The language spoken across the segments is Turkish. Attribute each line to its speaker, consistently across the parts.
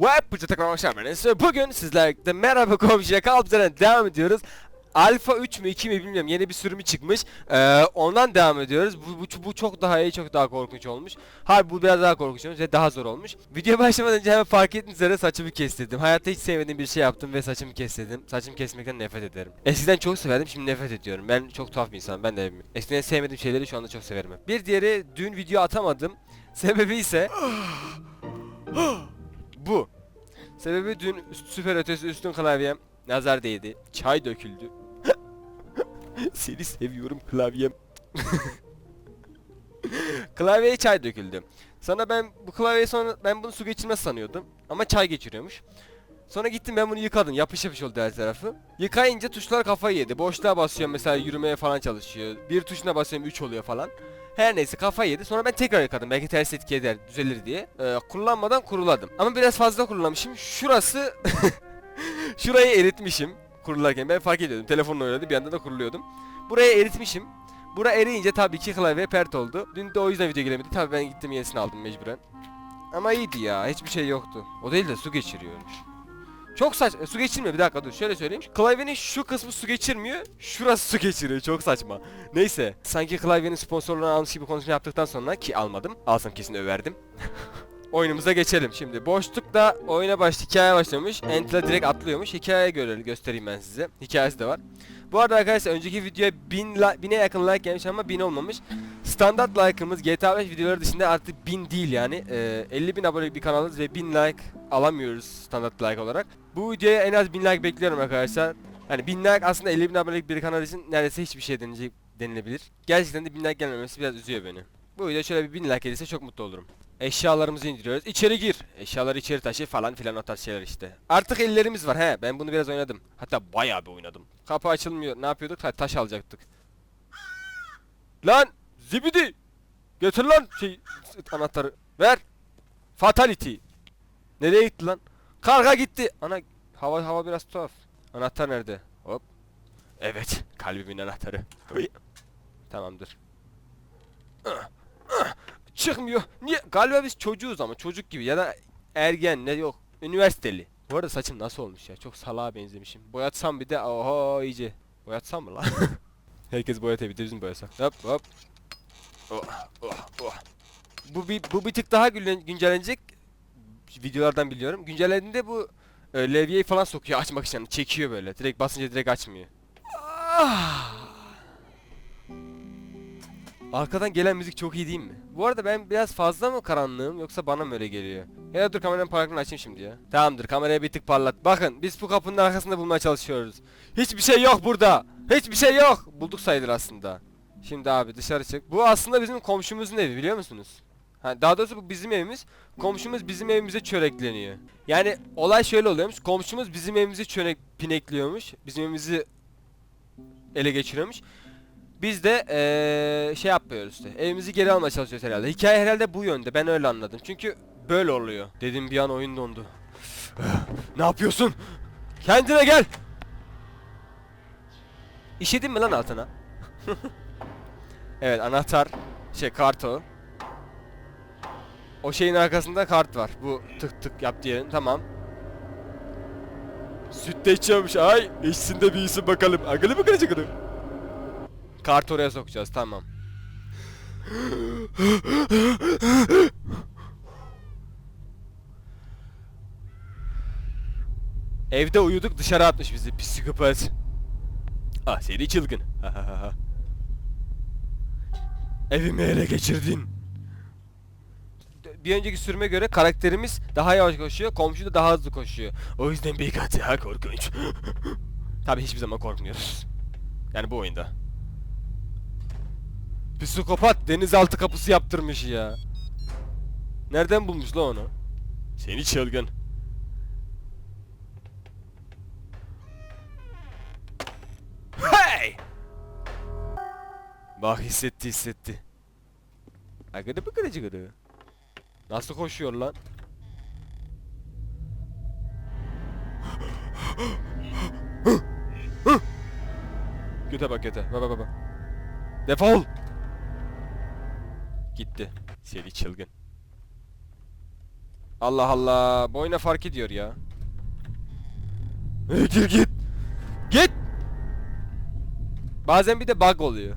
Speaker 1: Web tekrar hoş geldiniz. Bugün sizlerle merhaba komşuya kaldığına devam ediyoruz. Alfa 3 mü 2 mi bilmiyorum yeni bir sürümü çıkmış. Ee, ondan devam ediyoruz. Bu, bu, bu çok daha iyi, çok daha korkunç olmuş. Hayır bu biraz daha korkunç olmuş ve daha zor olmuş. Videoya başlamadan önce hemen fark ettiğiniz üzere saçımı kestirdim. Hayatta hiç sevmediğim bir şey yaptım ve saçımı kestirdim. Saçımı kesmekten nefret ederim. Eskiden çok severdim şimdi nefret ediyorum. Ben çok tuhaf bir insanım ben de Eskiden sevmediğim şeyleri şu anda çok severim. Bir diğeri dün video atamadım. Sebebi ise bu. Sebebi dün süper ötesi üstün klavyem nazar değdi. Çay döküldü. Seni seviyorum klavyem. Klavyeye çay döküldü. Sonra ben bu klavyeyi sonra ben bunu su geçirmez sanıyordum. Ama çay geçiriyormuş. Sonra gittim ben bunu yıkadım. Yapış yapış oldu her tarafı. Yıkayınca tuşlar kafayı yedi. Boşluğa basıyorum mesela yürümeye falan çalışıyor. Bir tuşuna basıyorum 3 oluyor falan. Her neyse kafayı yedi. Sonra ben tekrar yıkadım. Belki ters etki eder, düzelir diye. Ee, kullanmadan kuruladım. Ama biraz fazla kurulamışım. Şurası şurayı eritmişim kurularken. Ben fark ediyordum. Telefonla oynadım. Bir yandan da kuruluyordum. Buraya eritmişim. Bura eriyince tabii ki klavye pert oldu. Dün de o yüzden video gelemedi. Tabii ben gittim yenisini aldım mecburen. Ama iyiydi ya. Hiçbir şey yoktu. O değil de su geçiriyormuş. Çok saç e, su geçirmiyor bir dakika dur şöyle söyleyeyim. Klavyenin şu kısmı su geçirmiyor. Şurası su geçiriyor. Çok saçma. Neyse. Sanki klavyenin sponsorluğunu almış gibi konuşma yaptıktan sonra ki almadım. Alsam kesin överdim. Oyunumuza geçelim şimdi. Boşlukta oyuna baş hikaye başlamış. Entla direkt atlıyormuş. Hikaye görelim göstereyim ben size. Hikayesi de var. Bu arada arkadaşlar önceki videoya 1000 la- 1000'e yakın like gelmiş ama 1000 olmamış. Standart like'ımız GTA 5 videoları dışında artık 1000 değil yani. Ee, 50 bin abonelik bir kanalız ve 1000 like alamıyoruz standart like olarak. Bu videoya en az 1000 like bekliyorum arkadaşlar. Hani 1000 like aslında 50 bin abonelik bir kanal için neredeyse hiçbir şey denilecek, denilebilir. Gerçekten de 1000 like gelmemesi biraz üzüyor beni. Bu video şöyle bir 1000 like gelirse çok mutlu olurum. Eşyalarımızı indiriyoruz. İçeri gir. Eşyaları içeri taşı falan filan o tarz şeyler işte. Artık ellerimiz var he. Ben bunu biraz oynadım. Hatta bayağı bir oynadım. Kapı açılmıyor. Ne yapıyorduk? Ha, taş alacaktık. Lan! Zibidi! Götür lan şey anahtarı. Ver. Fatality. Nereye gitti lan? Karga gitti. Ana hava hava biraz tuhaf. Anahtar nerede? Hop. Evet, kalbimin anahtarı. Tamamdır. Çıkmıyor. Niye? Galiba biz çocuğuz ama çocuk gibi ya da ergen ne yok. Üniversiteli. Bu arada saçım nasıl olmuş ya? Çok salağa benzemişim. Boyatsam bir de oho iyice. Boyatsam mı lan? Herkes boyatabilir bizim boyasak. Hop hop. Oh, oh, oh. Bu bir bu bir tık daha güncel- güncellenecek videolardan biliyorum. Güncellendiğinde bu e, levyeyi falan sokuyor açmak için. Çekiyor böyle. Direkt basınca direkt açmıyor. Ah! Arkadan gelen müzik çok iyi değil mi? Bu arada ben biraz fazla mı karanlığım yoksa bana mı öyle geliyor? Ya dur kameranın parlaklığını açayım şimdi ya. Tamamdır kamerayı bir tık parlat. Bakın biz bu kapının arkasında bulmaya çalışıyoruz. Hiçbir şey yok burada. Hiçbir şey yok. Bulduk sayılır aslında. Şimdi abi dışarı çık. Bu aslında bizim komşumuzun evi biliyor musunuz? Ha, daha doğrusu bu bizim evimiz. Komşumuz bizim evimize çörekleniyor. Yani olay şöyle oluyormuş. Komşumuz bizim evimizi çörek pinekliyormuş. Bizim evimizi ele geçiriyormuş. Biz de eee, şey yapıyoruz işte. Evimizi geri almaya çalışıyoruz herhalde. Hikaye herhalde bu yönde. Ben öyle anladım. Çünkü böyle oluyor. Dedim bir an oyun dondu. ne yapıyorsun? Kendine gel. İşedin mi lan altına? evet anahtar. Şey kart o. O şeyin arkasında kart var. Bu tık tık yap diyelim. Tamam. Süt de içiyormuş. Ay içsin de büyüsün bakalım. Agılı mı kıracak onu? Kart oraya sokacağız. Tamam. Evde uyuduk dışarı atmış bizi psikopat. Ah seni çılgın. Evimi ele geçirdin. Bir önceki sürüme göre karakterimiz daha yavaş koşuyor, komşu da daha hızlı koşuyor. O yüzden bir kat daha korkunç. Tabi hiçbir zaman korkmuyoruz. Yani bu oyunda. Psikopat denizaltı kapısı yaptırmış ya. Nereden bulmuş la onu? Seni çılgın. Bak hissetti hissetti. Agıdı bıkıdı cıgıdı. Nasıl koşuyor lan? göte bak göte. Bak bak bak. Defol! Gitti. Seni çılgın. Allah Allah. Boyuna fark ediyor ya. git git. Git. Bazen bir de bug oluyor.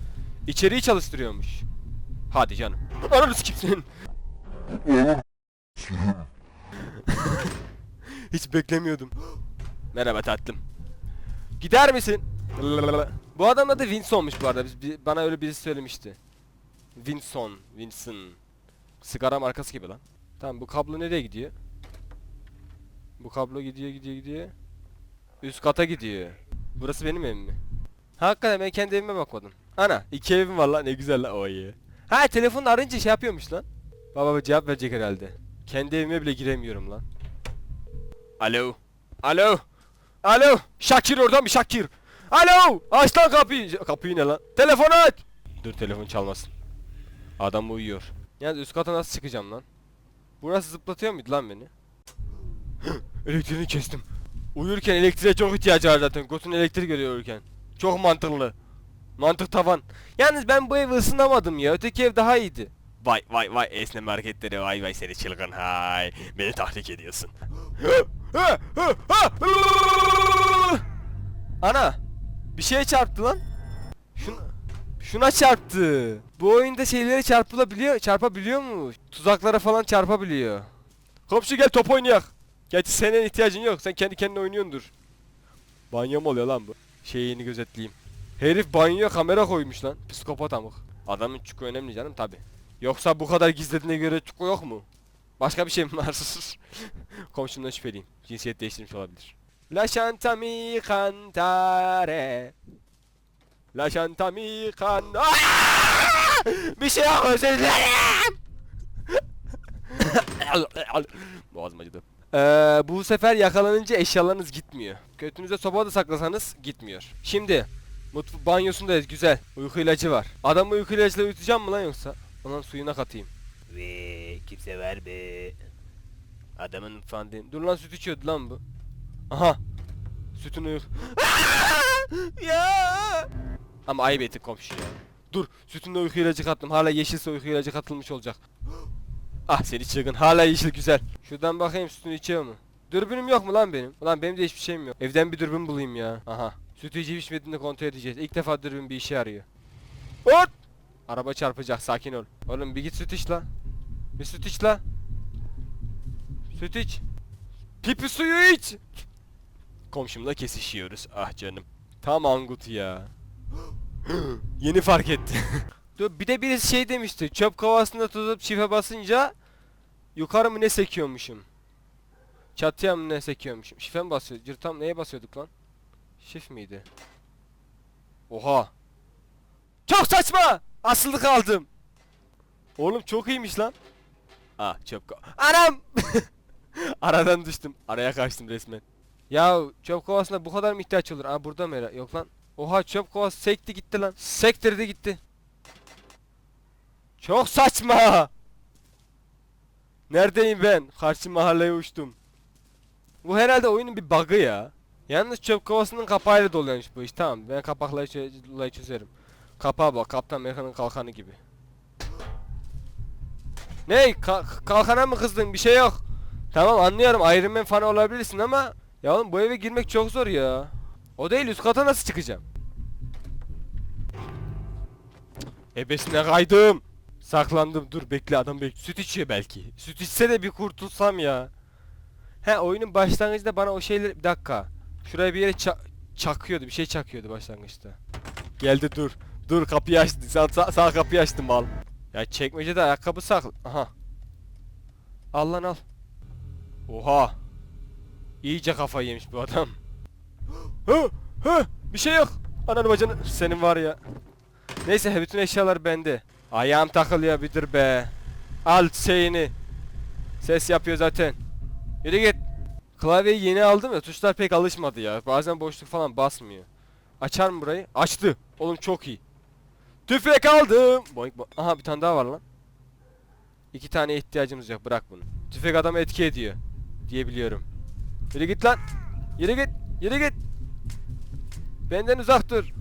Speaker 1: İçeriği çalıştırıyormuş. Hadi canım. Ananı sikeyim senin. Hiç beklemiyordum. Merhaba tatlım. Gider misin? Bu adam adı Winson'muş bu arada. Biz, bi- bana öyle birisi söylemişti. Winson, Winson. Sigara markası gibi lan. Tamam bu kablo nereye gidiyor? Bu kablo gidiyor gidiyor gidiyor. Üst kata gidiyor. Burası benim evim mi? Hakikaten ben kendi evime bakmadım. Ana iki evim var lan ne güzel lan o iyi. Ha telefonla arayınca şey yapıyormuş lan. Baba bu cevap verecek herhalde. Kendi evime bile giremiyorum lan. Alo. Alo. Alo. Şakir oradan bir Şakir. Alo. Aç lan kapıyı. Kapıyı ne lan? Telefonu aç. Dur telefon çalmasın. Adam uyuyor. Yalnız üst kata nasıl çıkacağım lan? Burası zıplatıyor muydu lan beni? Elektriğini kestim. Uyurken elektriğe çok ihtiyacı var zaten. Gotun elektrik görüyor uyurken. Çok mantıklı. Mantık tavan. Yalnız ben bu evi ısınamadım ya. Öteki ev daha iyiydi. Vay vay vay esneme hareketleri vay vay seni çılgın hay. Beni tahrik ediyorsun. Ana. Bir şeye çarptı lan. Şuna, şuna çarptı. Bu oyunda şeyleri çarpılabiliyor, çarpabiliyor mu? Tuzaklara falan çarpabiliyor. Komşu gel top oynayak. Gerçi senin ihtiyacın yok. Sen kendi kendine oynuyordur. Banyo mu oluyor lan bu? Şeyini gözetleyeyim. Herif banyoya kamera koymuş lan. Psikopat amık. Adamın çuku önemli canım tabi. Yoksa bu kadar gizlediğine göre çuku yok mu? Başka bir şey mi var? Komşumdan şüpheliyim. Cinsiyet değiştirmiş olabilir. La chantami cantare. La chantami can... Aaaa! Bir şey yok özür dilerim. Boğazım acıdı. Ee, bu sefer yakalanınca eşyalarınız gitmiyor. Götünüze sopa da saklasanız gitmiyor. Şimdi mutfu banyosundayız güzel. Uyku ilacı var. Adamı uyku ilacıyla uyutacağım mı lan yoksa? Onun suyuna katayım. Ve kimse ver be. Adamın mutfağında. Dur lan süt içiyordu lan bu. Aha. Sütün uyuk. ya. Ama ayıp ettik komşu ya. Dur sütünde uyku ilacı kattım. Hala yeşilse uyku ilacı katılmış olacak. Ah seni çılgın. Hala yeşil güzel. Şuradan bakayım sütünü içiyor mu? Dürbünüm yok mu lan benim? Ulan benim de hiçbir şeyim yok. Evden bir dürbün bulayım ya. Aha. Sütü içip içmediğini kontrol edeceğiz. İlk defa dürbün bir işe yarıyor. Hop! Araba çarpacak sakin ol. Oğlum bir git süt iç la. Bir süt iç la. Süt iç. Pipi suyu iç. Komşumla kesişiyoruz. Ah canım. Tam angut ya. Yeni fark etti. Dur bir de birisi şey demişti. Çöp kovasında tutup çife basınca yukarı mı ne sekiyormuşum. Çatıya mı ne sekiyormuşum. Şife mi basıyor? Cırtam neye basıyorduk lan? Şif miydi? Oha. Çok saçma. Asılı kaldım. Oğlum çok iyiymiş lan. Ah çöp ko- Anam! Aradan düştüm. Araya kaçtım resmen. Ya çöp kovasına bu kadar mı ihtiyaç olur? Aa burada mı? herhalde? Yok lan. Oha çöp kovası sekti gitti lan. Sektirdi gitti. Çok saçma. Neredeyim ben? Karşı mahalleye uçtum. Bu herhalde oyunun bir bug'ı ya. Yalnız çöp kovasının kapağıyla doluyormuş bu iş. Tamam ben kapakla çö- çözerim. Kapağa bak Kaptan Amerika'nın kalkanı gibi. Ne? Ka- kalkana mı kızdın? Bir şey yok. Tamam anlıyorum Iron Man fanı olabilirsin ama ya oğlum bu eve girmek çok zor ya. O değil üst kata nasıl çıkacağım? Ebesine kaydım. Saklandım dur bekle adam bek. Süt içiyor belki. Süt içse de bir kurtulsam ya. He oyunun başlangıcında bana o şeyler bir dakika. Şuraya bir yere ça- çakıyordu bir şey çakıyordu başlangıçta. Geldi dur. Dur kapıyı açtı. Sağ, sağ, sağ kapıyı açtım mal. Ya çekmecede ayakkabı sak. Aha. Al lan al. Oha. İyice kafayı yemiş bu adam. Bir şey yok. Ananı bacanı senin var ya. Neyse bütün eşyalar bende. Ayağım takılıyor bir dur be. Al şeyini. Ses yapıyor zaten. Yürü git. Klavyeyi yeni aldım ya tuşlar pek alışmadı ya. Bazen boşluk falan basmıyor. Açar mı burayı? Açtı. Oğlum çok iyi. Tüfek aldım. Boink boink. Aha bir tane daha var lan. İki tane ihtiyacımız yok bırak bunu. Tüfek adamı etki ediyor. Diyebiliyorum. Yürü git lan. Yürü git. Yürü git. Benden uzak dur.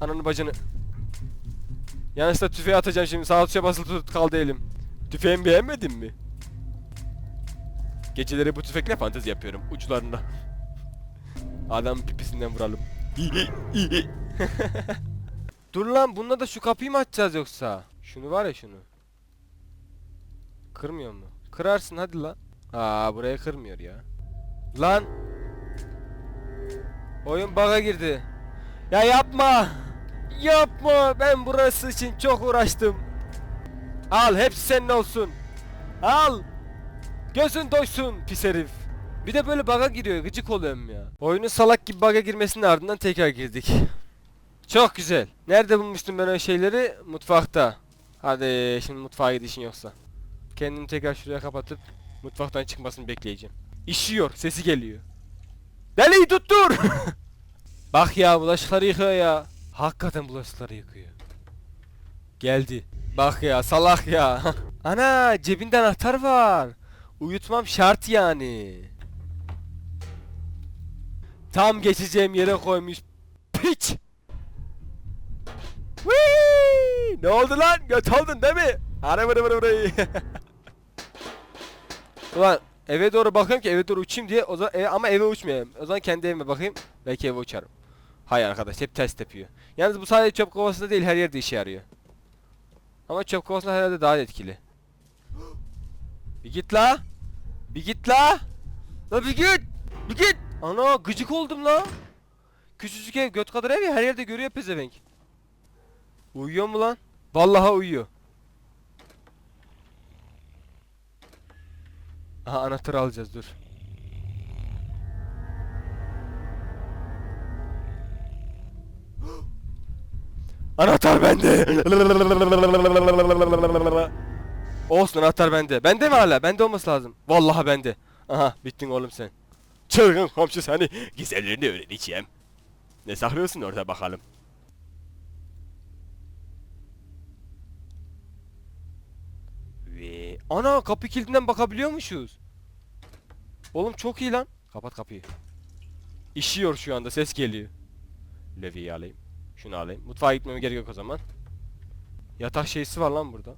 Speaker 1: Ananı bacını. Yanlışlıkla tüfeği atacağım şimdi. Sağ tuşa basılı tut kaldı elim. Tüfeğimi beğenmedin mi? Geceleri bu tüfekle fantezi yapıyorum uçlarında. Adam pipisinden vuralım. Dur lan bununla da şu kapıyı mı açacağız yoksa? Şunu var ya şunu. Kırmıyor mu? Kırarsın hadi lan. Aa buraya kırmıyor ya. Lan. Oyun bug'a girdi. Ya yapma. Yapma. Ben burası için çok uğraştım. Al hepsi senin olsun. Al. Gözün doysun pis herif. Bir de böyle bug'a giriyor gıcık oluyorum ya. Oyunun salak gibi bug'a girmesinin ardından tekrar girdik. Çok güzel. Nerede bulmuştum ben o şeyleri? Mutfakta. Hadi şimdi mutfağa gidişin yoksa. Kendimi tekrar şuraya kapatıp mutfaktan çıkmasını bekleyeceğim. İşiyor, sesi geliyor. Deliği tuttur! Bak ya bulaşıkları yıkıyor ya. Hakikaten bulaşıkları yıkıyor. Geldi. Bak ya salak ya. Ana cebinde anahtar var. Uyutmam şart yani. Tam geçeceğim yere koymuş. Piç. Whee! Ne oldu lan? Göt oldun değil mi? Ara vırı. Ulan eve doğru bakıyorum ki eve doğru uçayım diye o zaman eve- ama eve uçmayayım. O zaman kendi evime bakayım. Belki eve uçarım. Hay arkadaş hep ters yapıyor. Yalnız bu sadece çöp kovasında değil her yerde işe yarıyor. Ama çöp kovasında herhalde daha etkili. Bir git la. Bir git la. La bir git. Bir git. Ana gıcık oldum la. Küçücük ev göt kadar ev ya her yerde görüyor pezevenk. Uyuyor mu lan? Vallahi uyuyor. Aha anahtarı alacağız dur. Anahtar bende. Olsun anahtar bende. Bende mi hala? Bende olması lazım. Vallahi bende. Aha bittin oğlum sen. Çılgın komşu seni gizemlerini öğreneceğim. Ne saklıyorsun orada bakalım. Ve ana kapı kildinden bakabiliyormuşuz. Oğlum çok iyi lan. Kapat kapıyı. İşiyor şu anda ses geliyor. Levi'yi alayım. Şunu alayım. Mutfağa gitmeme gerek yok o zaman. Yatak şeysi var lan burada.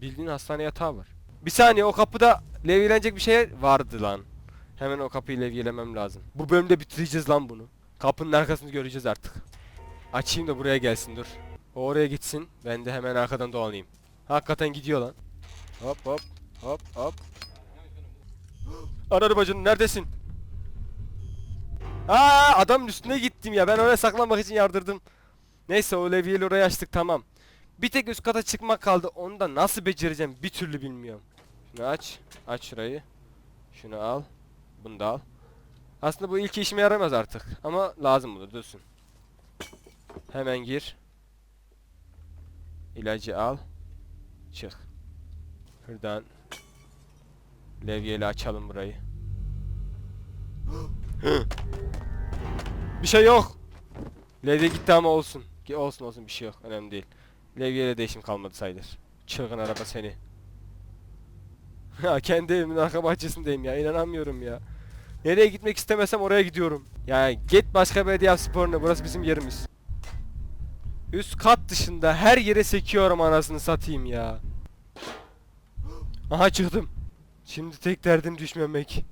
Speaker 1: Bildiğin hastane yatağı var. Bir saniye o kapıda levyelenecek bir şey vardı lan. Hemen o kapıyı levyelemem lazım. Bu bölümde bitireceğiz lan bunu. Kapının arkasını göreceğiz artık. Açayım da buraya gelsin dur. O oraya gitsin. Ben de hemen arkadan dolanayım. Hakikaten gidiyor lan. Hop hop hop hop. Ananı bacını neredesin? Aa adamın üstüne gittim ya. Ben oraya saklanmak için yardırdım. Neyse o levyeyi oraya açtık tamam. Bir tek üst kata çıkmak kaldı. Onu da nasıl becereceğim bir türlü bilmiyorum. Şunu aç. Aç şurayı. Şunu al. Bunu da al. Aslında bu ilk işime yaramaz artık. Ama lazım bunu dursun. Hemen gir. İlacı al. Çık. Şuradan levyeyle açalım burayı. bir şey yok. Levye gitti ama olsun. Olsun olsun bir şey yok. Önemli değil. Levyeyle değişim kalmadı sayılır. Çılgın araba seni. Ya kendi evimin arka bahçesindeyim ya. inanamıyorum ya. Nereye gitmek istemesem oraya gidiyorum. Ya git başka yap sporuna. Burası bizim yerimiz. Üst kat dışında her yere sekiyorum anasını satayım ya. Aha çıktım. Şimdi tek derdim düşmemek.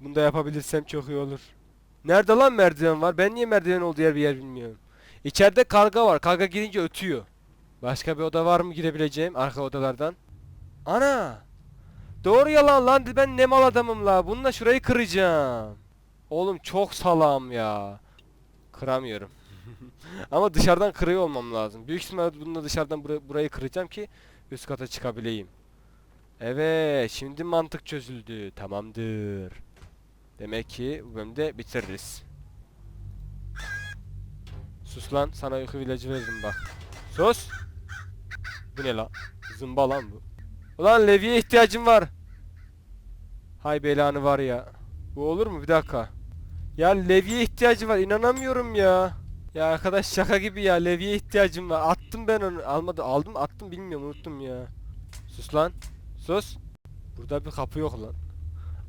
Speaker 1: Bunu da yapabilirsem çok iyi olur. Nerede lan merdiven var? Ben niye merdiven olduğu yer bir yer bilmiyorum. İçeride karga var. Karga girince ötüyor. Başka bir oda var mı girebileceğim arka odalardan? Ana! Doğru yalan lan ben ne mal adamım la. Bununla şurayı kıracağım. Oğlum çok salam ya. Kıramıyorum. Ama dışarıdan kırıyor olmam lazım. Büyük ihtimalle bununla dışarıdan bura- burayı kıracağım ki üst kata çıkabileyim. Evet, şimdi mantık çözüldü. Tamamdır. Demek ki bu bölümde bitiririz. Sus lan, sana uyku ilacı veririm bak. Sus! Bu ne lan? Zımba lan bu. Ulan levye ihtiyacım var. Hay belanı var ya. Bu olur mu? Bir dakika. Ya levye ihtiyacı var. inanamıyorum ya. Ya arkadaş şaka gibi ya. Levye ihtiyacım var. Attım ben onu. Almadı. Aldım attım bilmiyorum unuttum ya. Sus lan. Sus. Burada bir kapı yok lan.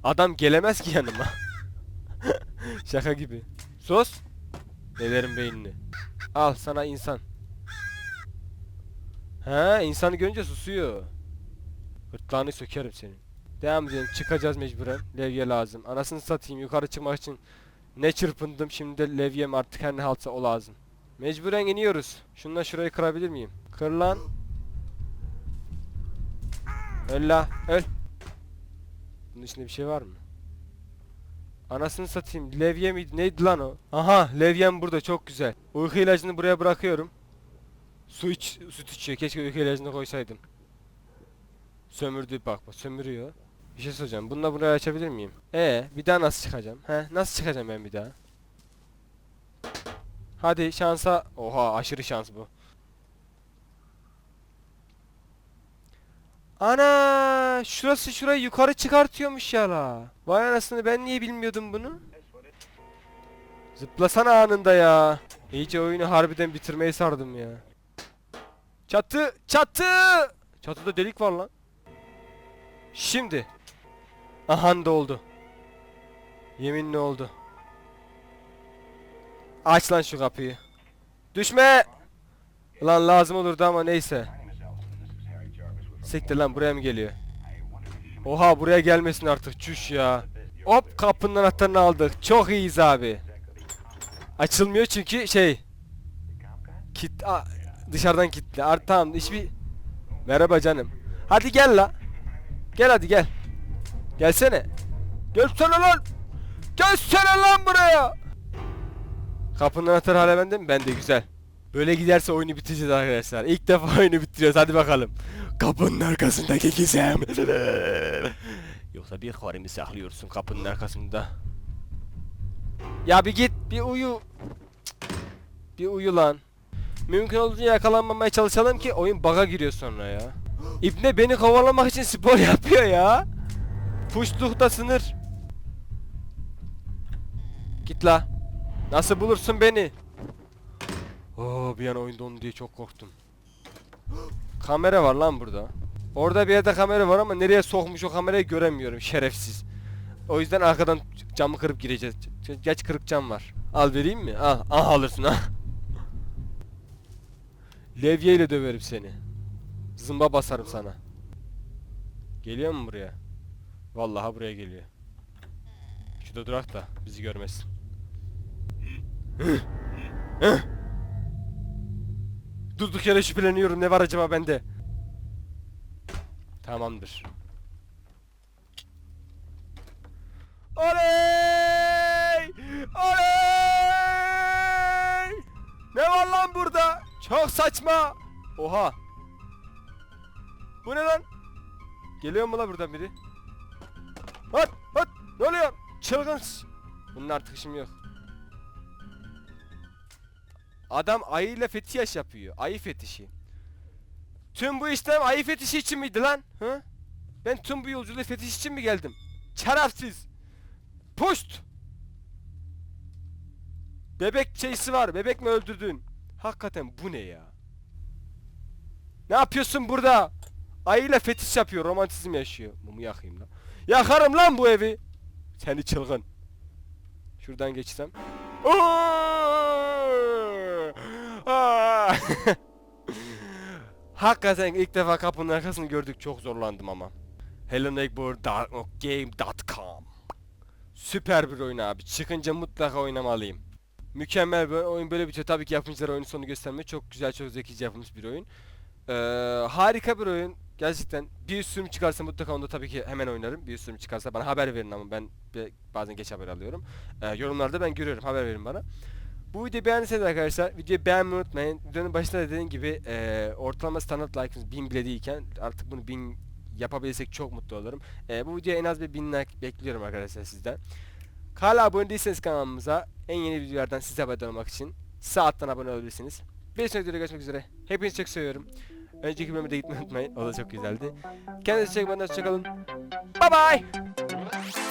Speaker 1: Adam gelemez ki yanıma. şaka gibi. Sus. Nelerin beynini. Al sana insan. He insanı görünce susuyor. Gırtlağını sökerim senin. Devam edelim çıkacağız mecburen. Levye lazım. Anasını satayım yukarı çıkmak için ne çırpındım şimdi de levyem artık her ne haltsa o lazım. Mecburen iniyoruz. Şununla şurayı kırabilir miyim? Kır lan. Öl la öl. Bunun içinde bir şey var mı? Anasını satayım. Levye miydi? Neydi lan o? Aha levyem burada çok güzel. Uyku ilacını buraya bırakıyorum. Su iç, süt içiyor. Keşke uyku ilacını koysaydım. Sömürdü bak bak sömürüyor. Bir şey soracağım. Bununla burayı açabilir miyim? Ee, bir daha nasıl çıkacağım? He, nasıl çıkacağım ben bir daha? Hadi şansa. Oha aşırı şans bu. Ana, şurası şurayı yukarı çıkartıyormuş ya la. Vay anasını ben niye bilmiyordum bunu? Zıplasana anında ya. İyice oyunu harbiden bitirmeyi sardım ya. Çatı, çatı. Çatıda delik var lan. Şimdi. Ahan da oldu. Yeminli oldu. Aç lan şu kapıyı. Düşme. Lan lazım olurdu ama neyse. Siktir lan buraya mı geliyor? Oha buraya gelmesin artık çüş ya. Hop kapının anahtarını aldık. Çok iyiyiz abi. Açılmıyor çünkü şey. Kit Aa, dışarıdan kilitli. Art tamam hiçbir Merhaba canım. Hadi gel la. Gel hadi gel. Gelsene. Gelsene lan. Gelsene lan buraya. Kapının anahtarı hala bende mi? Bende güzel. Böyle giderse oyunu bitireceğiz arkadaşlar. İlk defa oyunu bitiriyoruz. Hadi bakalım. Kapının arkasındaki gizem. Yoksa bir haremi saklıyorsun kapının arkasında. Ya bir git, bir uyu. Bir uyu lan. Mümkün olduğunca yakalanmamaya çalışalım ki oyun bug'a giriyor sonra ya. İbne beni kovalamak için spor yapıyor ya. Puşlukta sınır. Git la. Nasıl bulursun beni? Oo bir an oyun dondu diye çok korktum. Kamera var lan burada. Orada bir yerde kamera var ama nereye sokmuş o kamerayı göremiyorum şerefsiz. O yüzden arkadan camı kırıp gireceğiz. Geç kırık cam var. Al vereyim mi? Al. Ah alırsın ha. Levyeyle döverim seni. Zımba basarım sana. Geliyor mu buraya? Vallahi buraya geliyor. Şurada durak da bizi görmesin. Durduk yere şüpheleniyorum ne var acaba bende? Tamamdır. Oley! Oley! Ne var lan burada? Çok saçma. Oha. Bu ne lan? Geliyor mu la buradan biri? Hat hat ne oluyor? Çılgın. Bunun artık işim yok. Adam ayıyla fetiş yapıyor. Ayı fetişi. Tüm bu işlem ayı fetişi için miydi lan? Hı? Ben tüm bu yolculuğu fetiş için mi geldim? Şerefsiz. Puşt. Bebek şeysi var. Bebek mi öldürdün? Hakikaten bu ne ya? Ne yapıyorsun burada? Ayıyla fetiş yapıyor. Romantizm yaşıyor. Mumu yakayım lan. Yakarım lan bu evi. Seni çılgın. Şuradan geçsem. Aa! Hakikaten ilk defa kapının arkasını gördük çok zorlandım ama. HelloNeighbor.game.com Süper bir oyun abi. Çıkınca mutlaka oynamalıyım. Mükemmel bir oyun böyle bitiyor. Tabii ki yapımcılar oyunun sonunu göstermiyor. Çok güzel, çok zekice yapılmış bir oyun. Ee, harika bir oyun. Gerçekten bir sürüm çıkarsa mutlaka onu da tabii ki hemen oynarım. Bir sürüm çıkarsa bana haber verin ama ben bazen geç haber alıyorum. Ee, yorumlarda ben görüyorum. Haber verin bana. Bu videoyu beğendiyseniz arkadaşlar videoyu beğenmeyi unutmayın. Videonun başında da dediğim gibi e, ortalama standart like'ımız 1000 bile değilken artık bunu 1000 yapabilirsek çok mutlu olurum. E, bu videoya en az bir 1000 like bekliyorum arkadaşlar sizden. Hala abone değilseniz kanalımıza en yeni videolardan size haberdar olmak için sağ alttan abone olabilirsiniz. Bir sonraki videoda görüşmek üzere. Hepinizi çok seviyorum. Önceki bölümde gitmeyi unutmayın. O da çok güzeldi. Kendinize çok iyi bakın. Hoşçakalın. Bye bye.